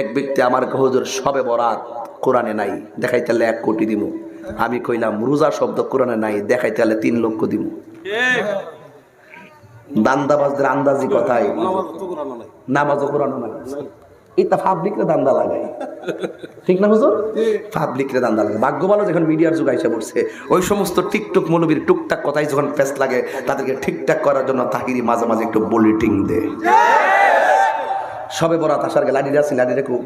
এক ব্যক্তি আমার হুজুর, সবে বরাত কোরআনে নাই দেখাইতে হলে এক কোটি দিব আমি কইলাম, রোজা শব্দ কোরআনে নাই দেখাইতে হলে তিন লক্ষ দিব দান্দাবাজদের আন্দাজি নামাজও কোরআন নাই। ঠিক দান্দা ভাগ্য যখন মিডিয়ার যুগ পড়ছে, ওই সমস্ত টিকটক টুকটাক কথাই যখন প্যাস লাগে, তাদেরকে ঠিকঠাক করার জন্য তাহিরি মাঝে মাঝে একটু বুলেটিং দে সবে বরাত আসার গে, লাডি আছে লাডি রেখো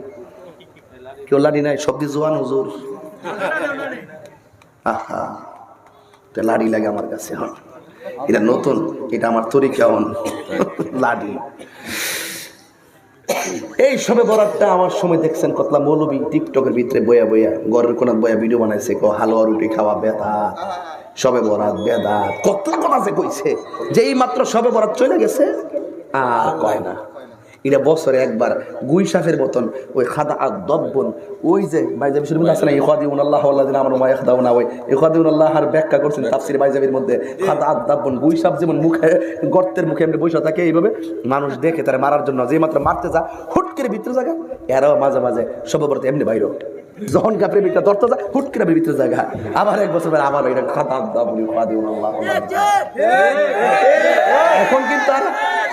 কেউ লাডি নাই সব দিয়ে জোয়ান, হুজুর। আহা লাডি লাগে আমার কাছে হন এটা নতুন, এটা আমার তরিকা হন লাডি। এই সবে বরাতটা আমার সময় দেখছেন কতলা মৌলবী টিকটকের ভিতরে বয়া বয়া, ঘরের কোন বয়া ভিডিও বানাইছে, কো হালুয়া রুটি খাওয়া বেদা, সবে বরাত বেদা কতলা কথা আছে কইছে, যেই মাত্র সবে বরাত চলে গেছে, আর কয় না। এটা বছরে একবার গুই সাফের মতন ওই খাদা আর দব্বন ওই যে বাইজাবি শরীফ আছে না ইখাদিউন আল্লাহ আল্লাহ দিন আমার মায়া খাদাও না ওই ইখাদিউন আল্লাহ আর ব্যাখ্যা করছেন তাফসির বাইজাবির মধ্যে খাদা আর দব্বন গুই সাপ যেমন মুখে গর্তের মুখে এমনি বসে থাকে এইভাবে মানুষ দেখে তারা মারার জন্য যে মাত্র মারতে যা হুট করে ভিতরে জায়গা এরাও মাঝে মাঝে সর্বপ্রতি এমনি বাইর যখন কাপড়ে ভিতরে ধরতে যায় হুট করে জায়গা আবার এক বছর আবার এটা আর দব্বন ইখাদিউন আল্লাহ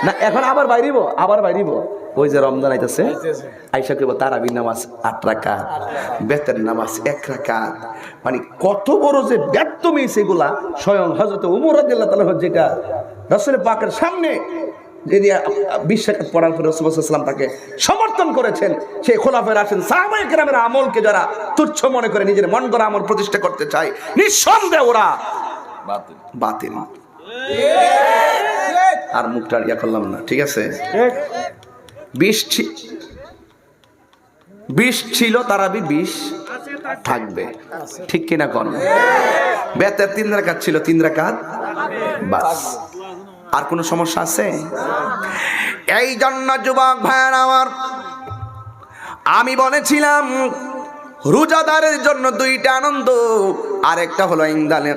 না এখন আবার বাইরিব আবার বাইরিব। ওই যে রমজান আইতেছে আইসা করব তারাবি নামাজ আট রাকাত বেতের নামাজ এক রাকাত। মানে কত বড় যে ব্যর্থ মেয়ে সেগুলা স্বয়ং হজরত উমর রাদিয়াল্লাহু তাআলা যেটা রসুল পাকের সামনে যদি বিশ রাকাত পড়ার পরে রসুলাম তাকে সমর্থন করেছেন সেই খোলাফের আসেন সাহাবায়ে কেরামের আমলকে যারা তুচ্ছ মনে করে নিজের মন গড়া আমল প্রতিষ্ঠা করতে চায় নিঃসন্দেহ ওরা বাতিল। আর মুখটা আর ইয়া করলাম না ঠিক আছে? বিষ বিষ ছিল তারাবি বিষ থাকবে। ঠিক কিনা কোন? বেতের তিন রাকাত ছিল তিন রাকাত বাস। আর কোনো সমস্যা আছে? এই জন্য যুবক ভাইয়ার আমার আমি বলেছিলাম রোজাদারের জন্য দুইটা আনন্দ। আরেকটা হলো ইন্দালে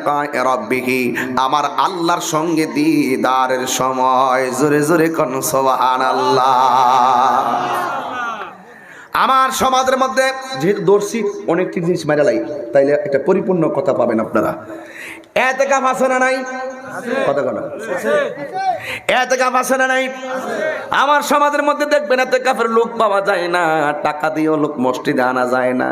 রব্বিহি আমার আল্লাহর সঙ্গে দিদারের সময়। জোরে জোরে কোন সোহান আল্লাহ আমার সমাজের মধ্যে যেহেতু দর্শি অনেকটি জিনিস মেরে লাই, তাইলে একটা পরিপূর্ণ কথা পাবেন আপনারা। এতে কাপ আছে না নাই? কথা কথা এতে কাপ আছে না নাই? আমার সমাজের মধ্যে দেখবেন এতে কাপের লোক পাওয়া যায় না, টাকা দিয়েও লোক মসজিদে আনা যায় না।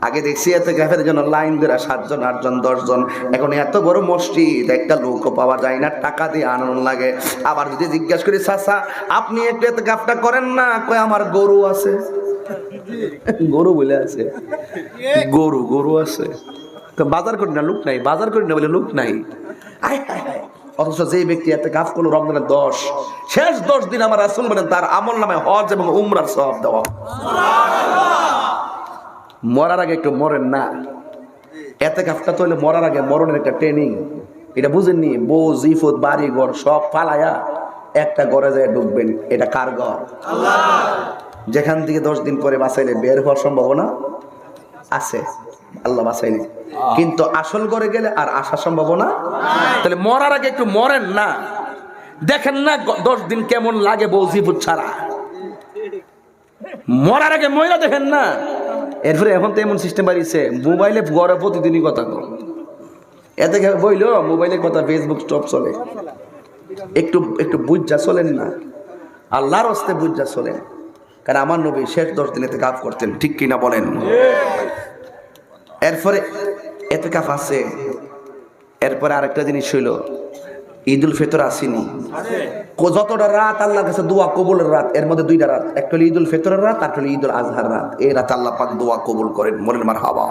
আগে দেখছি এত কাফের জন্য লাইন ধরে সাতজন, আটজন, দশজন। এখন এত বড় মসজিদ, একটা লোকও পাওয়া যায় না, টাকা দিয়ে আনন্দ লাগে। আবার যদি জিজ্ঞাসা করি, চাচা, আপনি একটু এত কাপটা করেন না? কয়, আমার গরু আছে। গরু বলে আছে। গরু গরু আছে। তো বাজার করি না, লোক নাই। বাজার করি না বলে লোক নাই। আয়। অথচ যে ব্যক্তি এত কাজ করল, রমজানের দশ, শেষ দশ দিন আমার আসল মানে তার আমল নামে হজ এবং উমরার সব দেওয়া। মরার আগে একটু মরেন না। এতে কাপটা তো মরার আগে মরণের একটা ট্রেনিং এটা বুঝেননি? বউ জিফত বাড়ি ঘর সব ফালায়া একটা ঘরে যায় ঢুকবেন এটা কার ঘর? যেখান থেকে দশ দিন পরে বাঁচাইলে বের হওয়ার সম্ভাবনা আছে। আল্লাহ বাঁচাইলে কিন্তু আসল করে গেলে আর আসার সম্ভাবনা তাহলে মরার আগে একটু মরেন না। দেখেন না দশ দিন কেমন লাগে বৌজিপুর ছাড়া। মরার আগে ময়লা দেখেন না। এরপরে এখন তো এমন সিস্টেম বাড়িয়েছে মোবাইলে গড়ে প্রতিদিনই কথা কর এতে বইল? মোবাইলে কথা ফেসবুক স্টপ চলে। একটু একটু বুঝা চলেন না। আল্লাহর হস্তে বুঝা চলেন। কারণ আমার নবী শেষ দশ দিন এতে কাপ করতেন, ঠিক কিনা বলেন? এরপরে এতে কাপ আছে। এরপরে আরেকটা জিনিস হইল ঈদ উল ফিতর আসেনি। যতটা রাত আল্লাহর কাছে দোয়া কবুলের রাত, এর মধ্যে দুইটা রাত। একটা ঈদ উল ফিতরের রাত, আর একটা ঈদ উল আজহার রাত। এই রাত আল্লাহ পাক দোয়া কবুল করেন। মনের মার হাওয়া